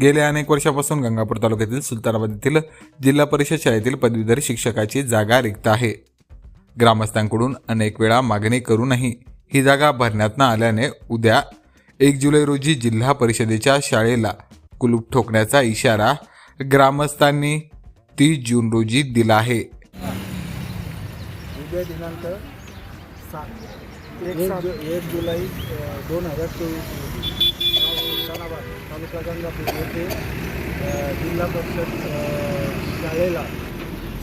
गेल्या अनेक वर्षापासून गंगापूर तालुक्यातील सुलतानाबाद येथील जिल्हा परिषद शाळेतील पदवीधर शिक्षकाची जागा रिक्त आहे. ग्रामस्थांकडून अनेक वेळा मागणी करूनही ही जागा भरण्यात न आल्याने उद्या एक जुलै रोजी जिल्हा परिषदेच्या शाळेला कुलूप ठोकण्याचा इशारा ग्रामस्थांनी तीस जून रोजी दिला आहे. उद्या दिनांक एक जुलै दोन हजार चोवीस रोजी. तालुका गंगापूर येथे जिल्हा परिषद शाळेला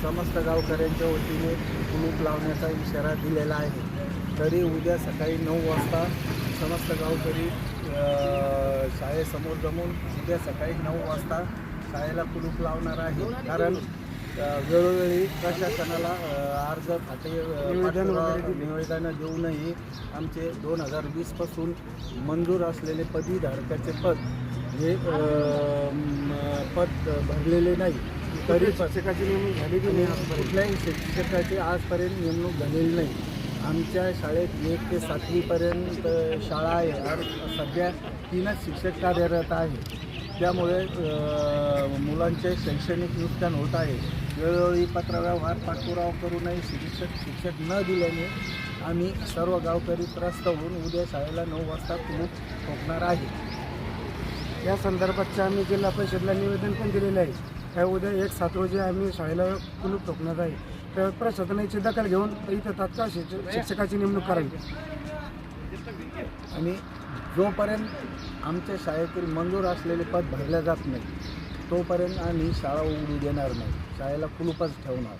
समस्त गावकऱ्यांच्या वतीने कुलूप लावण्याचा इशारा दिलेला आहे. तरी उद्या सकाळी नऊ वाजता समस्त गावकरी शाळेसमोर जमून उद्या सकाळी नऊ वाजता शाळेला कुलूप लावणार आहे. कारण वेळोवेळी प्रशासनाला अर्ज पाठपुरावा, निवेदनं देऊनही आमचे दोन हजार वीसपासून मंजूर असलेले पदवीधारकाचे पद हे पद भरलेले नाही. तरी शिक्षकाची नेमणूक झाली की नाही कुठल्याही शिक्षकाची आजपर्यंत नेमणूक झालेली नाही. आमच्या शाळेत एक ते सातवीपर्यंत शाळा आहे आणि सध्या तीनच शिक्षक कार्यरत आहे त्यामुळे मुलांचे शैक्षणिक नुकसान होत आहे. वेळोवेळी पत्रव्यवहार पाठपुरावा करूनही शिक्षक शिक्षक न दिल्याने आम्ही सर्व गावकरी त्रस्त होऊन उद्या शाळेला नऊ वाजता कुलूप ठोकणार आहे. या संदर्भातच्या आम्ही जिल्हा परिषदला निवेदन पण दिलेलं आहे. त्या उद्या एक सात रोजी आम्ही शाळेला कुलूप ठोकणार आहे. तर प्रशासनाची दखल घेऊन इथं तात्काळ शिक्षक शिक्षकाची नेमणूक करावी. आणि जोपर्यंत आमच्या शाळेतील मंजूर असलेले पद भरल्या जात नाही तोपर्यंत आम्ही शाळा उघडू देणार नाही. शाळेला कुलूपच ठेवणार.